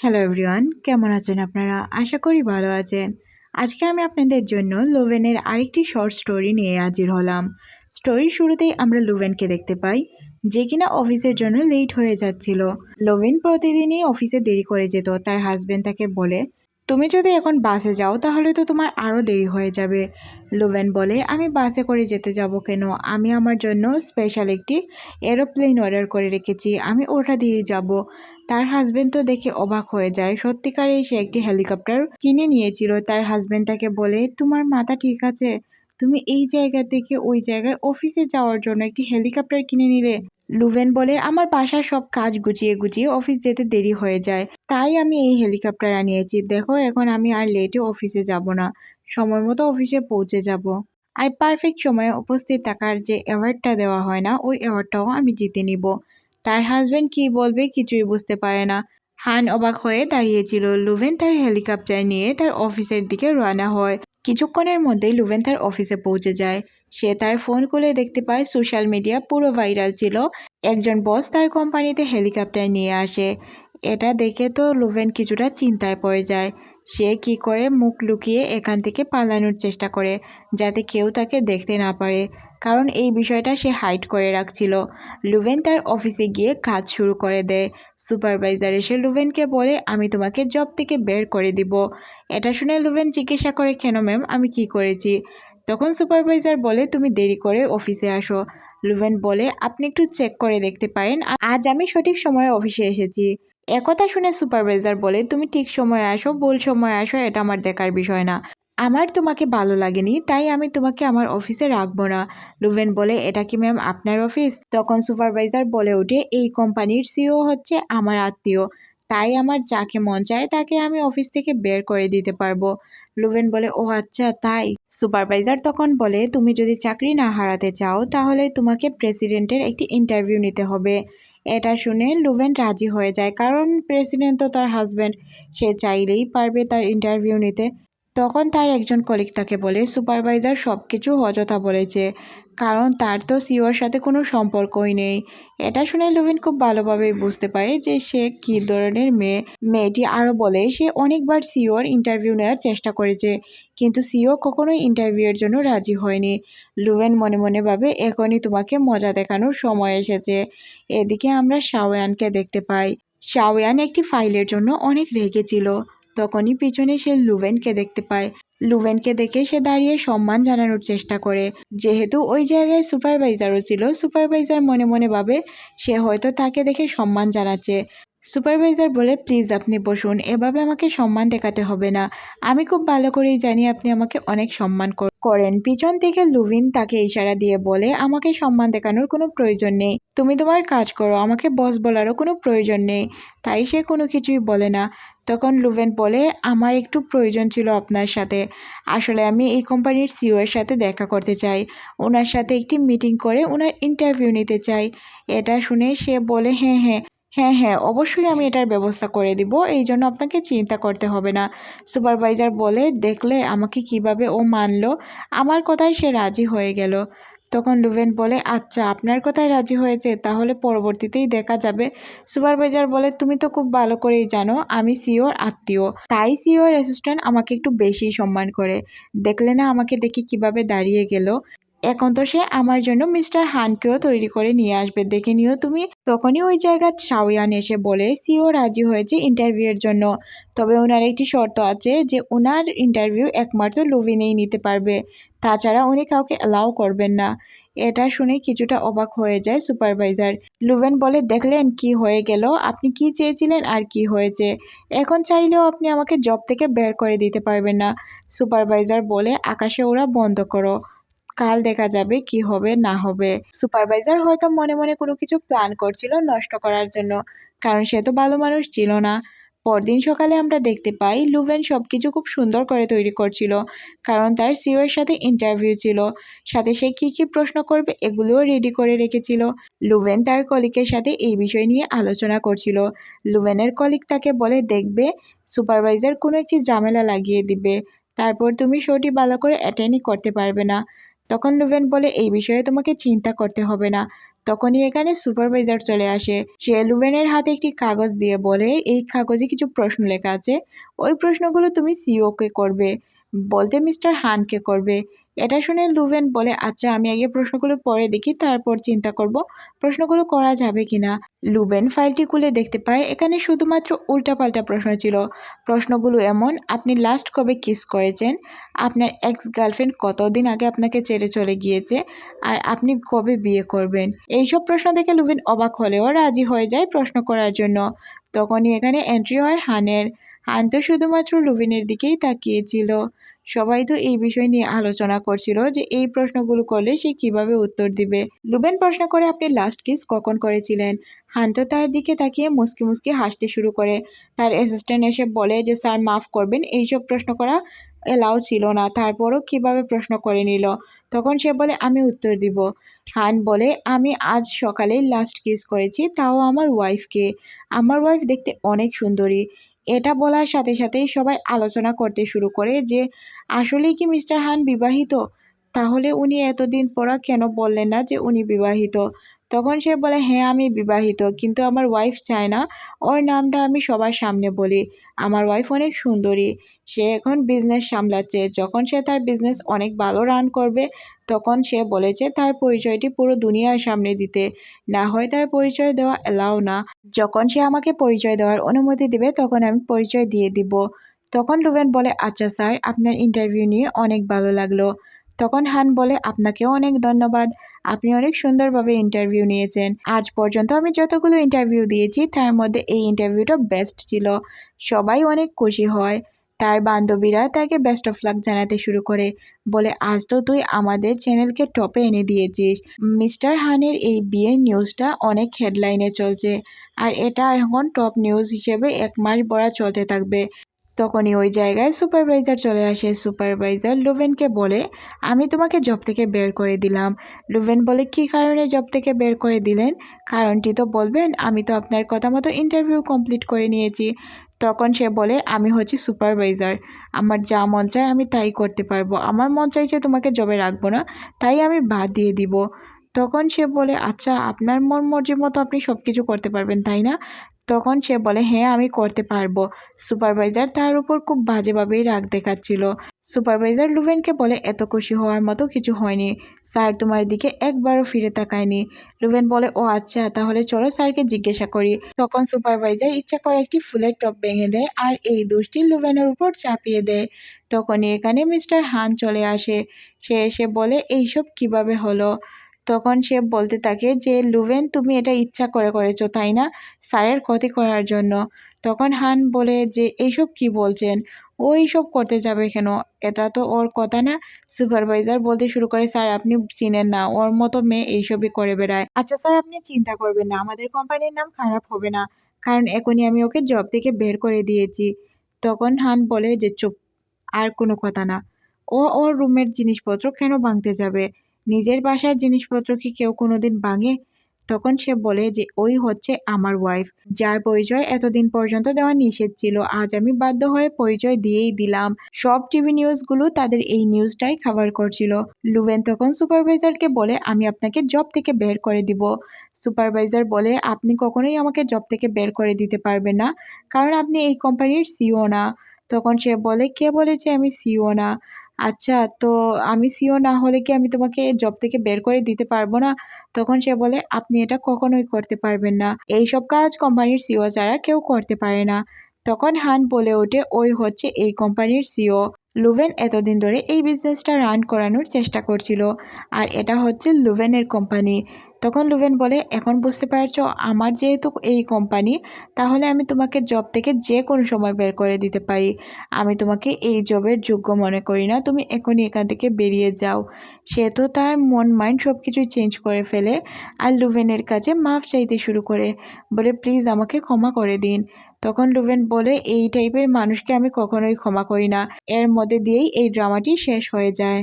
Hello everyone কেমন আছেন আপনারা? আশা করি ভালো আছেন। আজকে আমি আপনাদের জন্য লোভেনের আরেকটি শর্ট স্টোরি নিয়ে হাজির হলাম। স্টোরির শুরুতেই আমরা লোভেনকে দেখতে পাই, যে কিনা অফিসের জন্য লেট হয়ে যাচ্ছিল। লোভেন প্রতিদিনই অফিসে দেরি করে যেত। তার হাজব্যান্ড তাকে বলে তুমি যদি এখন বাসে যাও, তাহলে তো তোমার আরও দেরি হয়ে যাবে। লোভেন বলে, আমি বাসে করে যেতে যাব কেন? আমি আমার জন্য স্পেশাল একটি এরোপ্লেন অর্ডার করে রেখেছি। আমি ওটা দিয়ে যাব। তার হাজবেন্ড তো দেখে অবাক হয়ে যায়। সত্যিকারেই সে একটি হেলিকপ্টার কিনে নিয়েছিল। তার হাজবেন্ড তাকে বলে, তোমার মাথা ঠিক আছে? তুমি এই জায়গা থেকে ওই জায়গায় অফিসে যাওয়ার জন্য একটি হেলিকপ্টার কিনে নিলে। লুভেন বলে, আমার বাসার সব কাজ গুছিয়ে গুছিয়ে অফিস যেতে দেরি হয়ে যায়। তাই আমি এই হেলিকপ্টার আনিয়েছি। দেখো, এখন আমি আর লেটে অফিসে যাব না। সময় মতো অফিসে পৌঁছে যাব। আর পারফেক্ট সময়ে উপস্থিত থাকার যে অ্যাওয়ার্ডটা দেওয়া হয় না, ওই অ্যাওয়ার্ডটাও আমি জিতে নিব। তার হাজব্যান্ড কি বলবে কিছুই বুঝতে পারে না। হান অবাক হয়ে দাঁড়িয়েছিল। লুভেন তার হেলিকপ্টার নিয়ে তার অফিসের দিকে রওনা হয়। কিছুক্ষণের মধ্যেই লুভেন তার অফিসে পৌঁছে যায়। সে তার ফোন খুলে দেখতে পায় সোশ্যাল মিডিয়া পুরো ভাইরাল ছিল। একজন বস তার কোম্পানিতে হেলিকপ্টার নিয়ে আসে। এটা দেখে তো লুভেন কিছুটা চিন্তায় পড়ে যায়। সে কি করে মুখ লুকিয়ে এখান থেকে পালানোর চেষ্টা করে, যাতে কেউ তাকে দেখতে না পারে? কারণ এই বিষয়টা সে হাইড করে রাখছিল। লুভেন তার অফিসে গিয়ে কাজ শুরু করে দেয়। সুপারভাইজার এসে লুভেনকে বলে, আমি তোমাকে জব থেকে বের করে দিব। এটা শুনে লুভেন জিজ্ঞাসা করে, কেন ম্যাম আমি কি করেছি? তখন সুপারভাইজার বলে, তুমি দেরি করে অফিসে আসো। লুভেন বলে, আপনি একটু চেক করে দেখতে পারেন। আজ আমি সঠিক সময়ে অফিসে এসেছি। একথা শুনে সুপারভাইজার বলে, তুমি ঠিক সময়ে আসো, ভুল সময়ে আসো, এটা আমার দেখার বিষয় না। আমার তোমাকে ভালো লাগেনি, তাই আমি তোমাকে আমার অফিসে রাখব না। লুভেন বলে, এটা কি ম্যাম আপনার অফিস? তখন সুপারভাইজার বলে ওঠে, এই কোম্পানির সিও হচ্ছে আমার আত্মীয়। তাই আমার যাকে মন চায় তাকে আমি অফিস থেকে বের করে দিতে পারব। লুভেন বলে, ও আচ্ছা তাই? সুপারভাইজার তখন বলে, তুমি যদি চাকরি না হারাতে চাও, তাহলে তোমাকে প্রেসিডেন্টের একটি ইন্টারভিউ নিতে হবে। এটা শুনে লুভেন রাজি হয়ে যায়, কারণ প্রেসিডেন্ট তো তার হাজব্যান্ড সে চাইলেই পারবে তার ইন্টারভিউ নিতে। তখন তার একজন কলিগ তাকে বলে সুপারভাইজার সব কিছু অযথা বলেছে, কারণ তার তো সিওর সাথে কোনো সম্পর্কই নেই। এটা শুনে লুভিন খুব ভালোভাবেই বুঝতে পারে যে সে কী ধরনের মেয়ে। মেয়েটি আরও বলে, সে অনেকবার সিওর ইন্টারভিউ নেওয়ার চেষ্টা করেছে, কিন্তু সিও কখনোই ইন্টারভিউয়ের জন্য রাজি হয়নি। লুভেন মনে মনে ভাবে, এখনই তোমাকে মজা দেখানোর সময় এসেছে। এদিকে আমরা শাওয়ানকে দেখতে পাই। শাওয়ান একটি ফাইলের জন্য অনেক রেগেছিল তখনই পিছনে সে লুভেনকে দেখতে পায়। লুভেনকে দেখে সে দাঁড়িয়ে সম্মান জানানোর চেষ্টা করে। যেহেতু ওই জায়গায় সুপারভাইজারও ছিল, সুপারভাইজার মনে মনে ভাবে সে হয়তো তাকে দেখে সম্মান জানাচ্ছে। সুপারভাইজার বলে প্লিজ আপনি বসুন, এভাবে আমাকে সম্মান দেখাতে হবে না। আমি খুব ভালো করেই জানি আপনি আমাকে অনেক সম্মান করেন। পিছন থেকে লুভিন তাকে ইশারা দিয়ে বলে, আমাকে সম্মান দেখানোর কোনো প্রয়োজন নেই। তুমি তোমার কাজ করো, আমাকে বস বলারও কোনো প্রয়োজন নেই। তাই সে কোনো কিছুই বলে না। তখন লুভেন বলে, আমার একটু প্রয়োজন ছিল আপনার সাথে। আসলে আমি এই কোম্পানির সিও এর সাথে দেখা করতে চাই। ওনার সাথে একটি মিটিং করে ওনার ইন্টারভিউ নিতে চাই। এটা শুনে সে বলে হ্যাঁ হ্যাঁ। হ্যাঁ হ্যাঁ অবশ্যই আমি এটার ব্যবস্থা করে দিব। এই জন্য আপনাকে চিন্তা করতে হবে না। সুপারভাইজার বলে, দেখলে আমাকে কীভাবে ও মানলো? আমার কথায় সে রাজি হয়ে গেল। তখন লুভেন বলে আচ্ছা আপনার কথায় রাজি হয়েছে, তাহলে পরবর্তীতেই দেখা যাবে। সুপারভাইজার বলে, তুমি তো খুব ভালো করেই জানো, আমি সিওর আত্মীয়। তাই সিওর অ্যাসিস্ট্যান্ট আমাকে একটু বেশি সম্মান করে। দেখলে না আমাকে দেখি কীভাবে দাঁড়িয়ে গেল? এখন তো সে আমার জন্য মিস্টার হানকেও তৈরি করে নিয়ে আসবে। দেখে নিও তুমি। তখনই ওই জায়গার ছাউয়ান এসে বলে, সিও রাজি হয়েছে ইন্টারভিউয়ের জন্য। তবে ওনার একটি শর্ত আছে যে ওনার ইন্টারভিউ একমাত্র লুভিনেই নিতে পারবে। তাছাড়া উনি কাউকে অ্যালাউ করবেন না। এটা শুনে কিছুটা অবাক হয়ে যায় সুপারভাইজার লুভেন বলে, দেখলেন কি হয়ে গেল? আপনি কি চেয়েছিলেন আর কি হয়েছে? এখন চাইলেও আপনি আমাকে জব থেকে বের করে দিতে পারবেন না। সুপারভাইজার বলে, আকাশে ওরা বন্ধ করো। কাল দেখা যাবে, কি হবে, না হবে। সুপারভাইজার হয়তো মনে মনে কোনো কিছু প্ল্যান করছিল নষ্ট করার জন্য, কারণ সে তো ভালো মানুষ ছিল না। পরদিন সকালে আমরা দেখতে পাই, লুভেন সব কিছু খুব সুন্দর করে তৈরি করছিল, কারণ তার সিওর সাথে ইন্টারভিউ ছিল। সাথে সে কী কী প্রশ্ন করবে, এগুলোও রেডি করে রেখেছিল। লুভেন তার কলিকের সাথে এই বিষয় নিয়ে আলোচনা করছিল। লুভেনের কলিক তাকে বলে, দেখবে, সুপারভাইজার কোনো একটি ঝামেলা লাগিয়ে দিবে। তারপর তুমি শোটি ভালো করে অ্যাটেন্ডই করতে পারবে না। তখন লুভেন বলে, এই বিষয়ে তোমাকে চিন্তা করতে হবে না। তখনই এখানে সুপারভাইজার চলে আসে। সে লুভেনের হাতে একটি কাগজ দিয়ে বলে, এই কাগজে কিছু প্রশ্ন লেখা আছে। ওই প্রশ্নগুলো তুমি সিওকে করবে, বলতে মিস্টার হানকে করবে। এটা শুনে লুভেন বলে আচ্ছা আমি আগে প্রশ্নগুলো পরে দেখি, তারপর চিন্তা করব। প্রশ্নগুলো করা যাবে কি না? লুবেন ফাইলটি খুলে দেখতে পায়, এখানে শুধুমাত্র উল্টাপাল্টা প্রশ্ন ছিল। প্রশ্নগুলো এমন, আপনি লাস্ট কবে কিস করেছেন? আপনার এক্স গার্লফ্রেন্ড কতদিন আগে আপনাকে ছেড়ে চলে গিয়েছে? আর আপনি কবে বিয়ে করবেন? এইসব প্রশ্ন দেখে লুবেন অবাক হলেও রাজি হয়ে যায় প্রশ্ন করার জন্য। তখনই এখানে এন্ট্রি হয় হানের। হান তো শুধুমাত্র লুবিনের দিকেই তাকিয়েছিল। সবাই তো এই বিষয় নিয়ে আলোচনা করছিল যে এই প্রশ্নগুলো করলে সে কীভাবে উত্তর দিবে। লুবেন প্রশ্ন করে, আপনি লাস্ট কিস কখন করেছিলেন? হান্ত তার দিকে তাকিয়ে মুসকি মুসকি হাসতে শুরু করে। তার অ্যাসিস্ট্যান্ট এসে বলে যে, স্যার, মাফ করবেন, এইসব প্রশ্ন করা এলাও ছিল না। তারপরও কীভাবে প্রশ্ন করে নিল? তখন সে বলে, আমি উত্তর দিব। হান বলে, আমি আজ সকালে লাস্ট কিস করেছি, তাও আমার ওয়াইফকে আমার ওয়াইফ দেখতে অনেক সুন্দরী। এটা বলার সাথে সাথেই সবাই আলোচনা করতে শুরু করে যে, আসলেই কি মিস্টার হান বিবাহিত? তাহলে উনি এতদিন পরা কেন বললেন না যে উনি বিবাহিত? তখন সে বলে হ্যাঁ আমি বিবাহিত, কিন্তু আমার ওয়াইফ চায় না। ওর নামটা আমি সবার সামনে বলি। আমার ওয়াইফ অনেক সুন্দরী। সে এখন বিজনেস সামলাচ্ছে। যখন সে তার বিজনেস অনেক ভালো রান করবে, তখন সে বলেছে তার পরিচয়টি পুরো দুনিয়ার সামনে দিতে। না হয় তার পরিচয় দেওয়া এলাও না। যখন সে আমাকে পরিচয় দেওয়ার অনুমতি দেবে, তখন আমি পরিচয় দিয়ে দিব। তখন লুবেন বলে আচ্ছা স্যার আপনার ইন্টারভিউ নিয়ে অনেক ভালো লাগল। তখন হান বলে, আপনাকেও অনেক ধন্যবাদ। আপনি অনেক সুন্দরভাবে ইন্টারভিউ নিয়েছেন। আজ পর্যন্ত আমি যতগুলো ইন্টারভিউ দিয়েছি, তার মধ্যে এই ইন্টারভিউটা বেস্ট ছিল। সবাই অনেক খুশি হয়। তার বান্ধবীরা তাকে বেস্ট অফ লাক জানাতে শুরু করে। বলে, আজ তো তুই আমাদের চ্যানেলকে টপে এনে দিয়েছিস। মিস্টার হানের এই বিয়ের নিউজটা অনেক হেডলাইনে চলছে। আর এটা এখন টপ নিউজ হিসেবে এক মাস বড়া চলতে থাকবে। তখনই ওই জায়গায় সুপারভাইজার চলে আসে। সুপারভাইজার লুভেনকে বলে, আমি তোমাকে জব থেকে বের করে দিলাম। লুভেন বলে, কী কারণে জব থেকে বের করে দিলেন? কারণটি তো বলবেন, আমি তো আপনার কথা মতো ইন্টারভিউ কমপ্লিট করে নিয়েছি। তখন সে বলে, আমি হচ্ছি সুপারভাইজার আমার যা মন চায় আমি তাই করতে পারব। আমার মন চাইছে তোমাকে জবে রাখব না, তাই আমি বাদ দিয়ে দিব। তখন সে বলে আচ্ছা আপনার মন মর্জির মতো আপনি সব কিছু করতে পারবেন, তাই না? তখন সে বলে হ্যাঁ আমি করতে পারব। সুপারভাইজার তার উপর খুব বাজেভাবেই রাগ দেখাচ্ছিল। সুপারভাইজার লুভেনকে বলে, এত খুশি হওয়ার মতো কিছু হয়নি। স্যার তোমার দিকে একবারও ফিরে তাকায়নি। লুভেন বলে, ও আচ্ছা তাহলে চলো স্যারকে জিজ্ঞাসা করি। তখন সুপারভাইজার ইচ্ছা করে একটি ফুলের টপ ভেঙে দেয় আর এই দোষটি লুভেনের উপর চাপিয়ে দেয়। তখনই এখানে মিস্টার হান চলে আসে। সে এসে বলে, এইসব কীভাবে হলো? তখন সে বলতে থাকে যে লুভেন তুমি এটা ইচ্ছা করে করেছ, তাই না? স্যারের ক্ষতি করার জন্য। তখন হান বলে যে, এইসব কি বলছেন? ও এইসব করতে যাবে কেন? এটা তো ওর কথা না? সুপারভাইজার বলতে শুরু করে, স্যার, আপনি চিনেন না, ওর মতো মেয়ে এইসবই করে বেড়ায়। আচ্ছা স্যার, আপনি চিন্তা করবেন না, আমাদের কোম্পানির নাম খারাপ হবে না, কারণ এখনই আমি ওকে জব থেকে বের করে দিয়েছি। তখন হান বলে যে, চুপ, আর কোনো কথা না। ও ওর রুমের জিনিসপত্র কেন ভাঙতে যাবে? নিজের বাসার জিনিসপত্র কি কেউ কোনোদিন ভাঙে? তখন সে বলে যে, ওই হচ্ছে আমার ওয়াইফ যার পরিচয় এতদিন পর্যন্ত দেওয়া নিষেধ ছিল। আজ আমি বাধ্য হয়ে পরিচয় দিয়েই দিলাম। সব টিভি নিউজগুলো তাদের এই নিউজটাই খাবার করছিল। লুভেন তখন সুপারভাইজারকে বলে, আমি আপনাকে জব থেকে বের করে দিব। সুপারভাইজার বলে, আপনি কখনোই আমাকে জব থেকে বের করে দিতে পারবেন না, কারণ আপনি এই কোম্পানির সিও না। তখন সে বলে, কে বলেছে আমি সিও না? আচ্ছা তো আমি সিও না হলে কি আমি তোমাকে জব থেকে বের করে দিতে পারব না? তখন সে বলে, আপনি এটা কখনোই করতে পারবেন না। এই সব কাজ কোম্পানির সিও ছাড়া কেউ করতে পারে না। তখন হান বলে ওঠে, ওই হচ্ছে এই কোম্পানির সিও লুভেন এতদিন ধরে এই বিজনেসটা রান করানোর চেষ্টা করছিল। আর এটা হচ্ছে লুভেনের কোম্পানি তখন লুভেন বলে, এখন বুঝতে পারছ, আমার যেহেতু এই কোম্পানি তাহলে আমি তোমাকে জব থেকে যে কোনো সময় বের করে দিতে পারি। আমি তোমাকে এই জবের যোগ্য মনে করি না, তুমি এখনই এখান থেকে বেরিয়ে যাও। সে তো তার মন মাইন্ড সব কিছুই চেঞ্জ করে ফেলে আর লুভেনের কাছে মাফ চাইতে শুরু করে, বলে প্লিজ আমাকে ক্ষমা করে দিন। তখন লুভেন বলে, এই টাইপের মানুষকে আমি কখনোই ক্ষমা করি না। এর মধ্যে দিয়েই এই ড্রামাটি শেষ হয়ে যায়।